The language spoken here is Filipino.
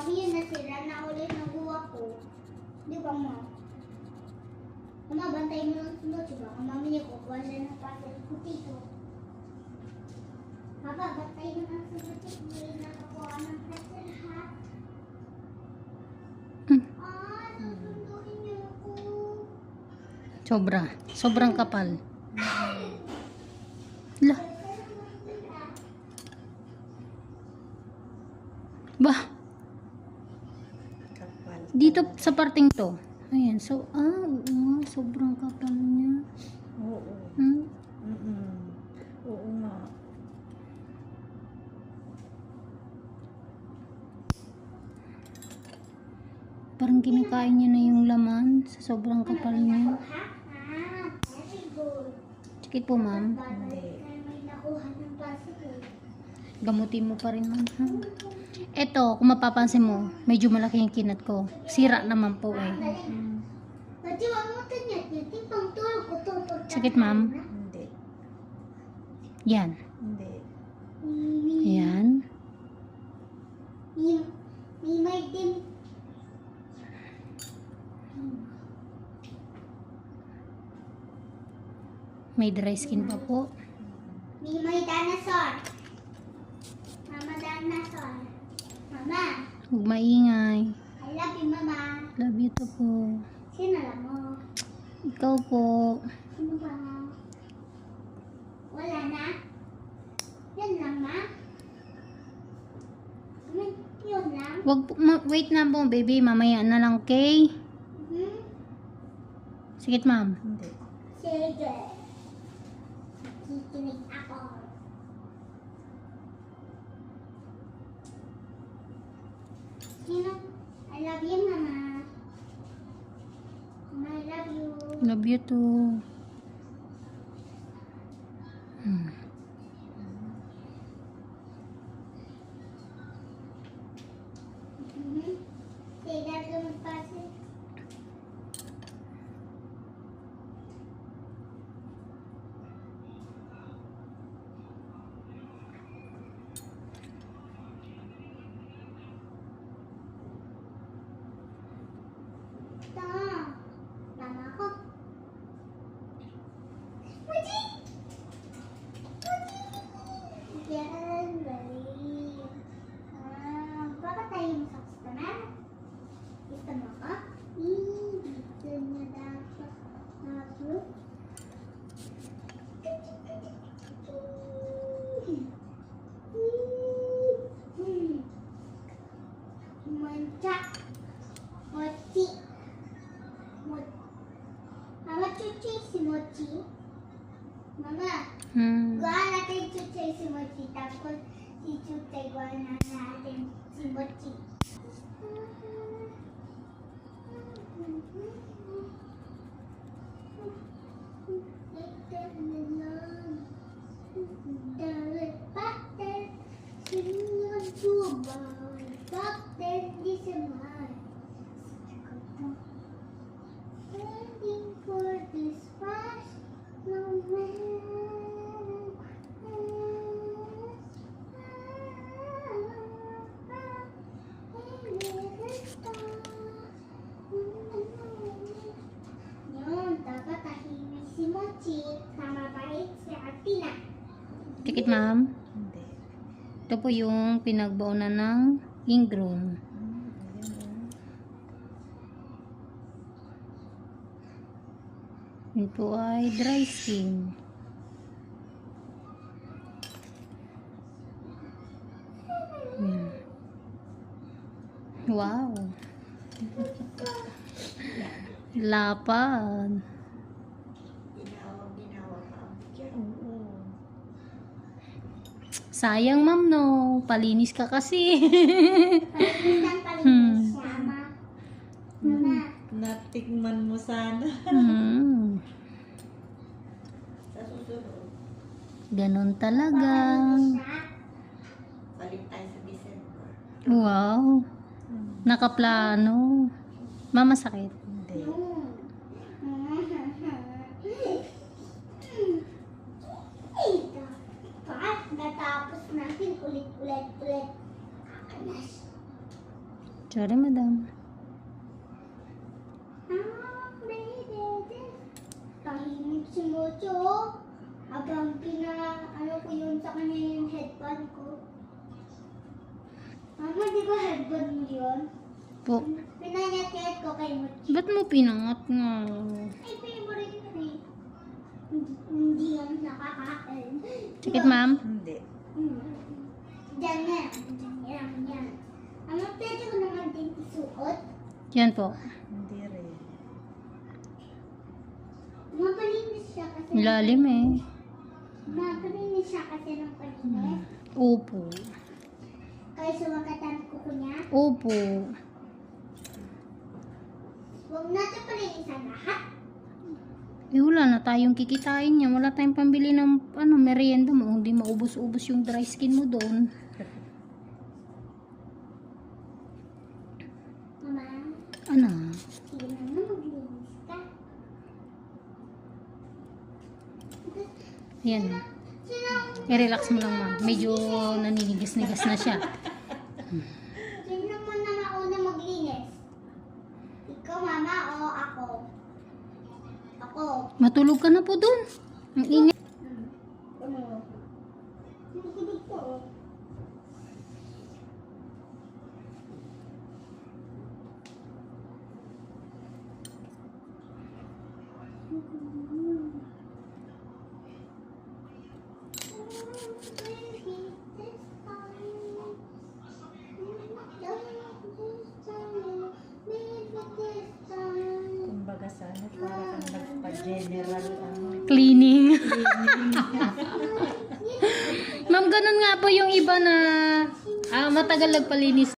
Mami, yun nasira na ulit ng uwa ko. Di ba, ma? Mama, bantay mo ng sunod. Diba? Kung mami niya kukuha siya ng pastel potato. Papa, bantay mo ng sunod. Hindi nakakuha ng pastel, ha? Hmm. Ah, susunduin niyo ako. Sobra. Sobrang kapal. La. Bah. Dito sa parting to. Ayan, so, ah, oo sobrang kapal niya. Oo. Hmm? Mm-mm. Oo nga. Parang kinakain niya na yung laman sa sobrang kapal niya. Sige po, ma'am. Gamutin mo pa rin, ma'am. Eto, kung mapapansin mo, medyo malaki yung kinat ko. Sira naman po eh. Sakit, ma'am? Hindi. Yan. Hindi. Yan. May, dry skin pa po. May may dinosaur. Mama dinosaur. Mama, Huwag maingay. I love you, Mama. Love you to po. Sino alam mo? Ikaw po. Sino ba? Wala na? Yan lang, Ma? Yun, lang? Wag po, ma- wait na po, baby. Mamaya na lang, okay? Hmm? Sige, ma'am. Hindi. Sige. Kikinig ako. Sino? I love you, Mama. Mama, I love you. Love you too. Hmm. Mhm. Say that little person. Tama. Tama ako. Puchi! Puchi! Yan, dali. Ah, papatayin mo sa customer? Gusto mo ko? Hmm, gusto niya dapat. Ako? Hmm. Manca. Mochi. Mo- Mama, cuci si Mochi. Mama, Hmm. Tikit, ma'am. Hindi. Ito po yung pinagbaunan ng Yun po ay dry skin. Yan. Wow. Lapad. oh. Oo. Sayang ma'am no. Palinis ka kasi. Ma. Mama, Natikman mo sana. hmm. Ganon talaga. balik tayo sa December. Wow. Nakaplano. Mama sakit. Hindi. Sorry, madam. Ah, baby. Tahimik si Mocho. Habang pina, ano ko yun sa kanya yung headband ko. Mama, di ba headband mo yun? Po. Pinanyat-nyat ko kay Mocho. Ba't mo pinangat nga? Ay, favorite ko eh. Hindi, hindi yan nakakain. Sakit, ma'am? Hindi. Hmm. Diyan na. Yan, yan. Ano, pwede ko isuot? Yan po. Hindi rin. Mapalinis siya kasi. Lalim eh. Mapalinis siya kasi ng palinis. Opo. Kaya sumakatan ko ko niya. Opo. Huwag natin palinisan lahat. Eh, wala na tayong kikitain niya. Wala tayong pambili ng ano, merienda mo. Hindi maubos-ubos yung dry skin mo doon. Mama, Ano? sige na na maglinis ka. Yan. Sino, I-relax mo lang, ma'am. Medyo naninigas-nigas na siya. sino mo na mauna maglinis? Ikaw, mama, o ako? Ako. Matulog ka na po doon. Ang ingay. Hmm. Ano? Nakikinig ko, oh. Kumbaga sa ano, para kang nagpa-general ano. Cleaning. Ma'am, ganun nga po yung iba na ah, matagal nagpalinis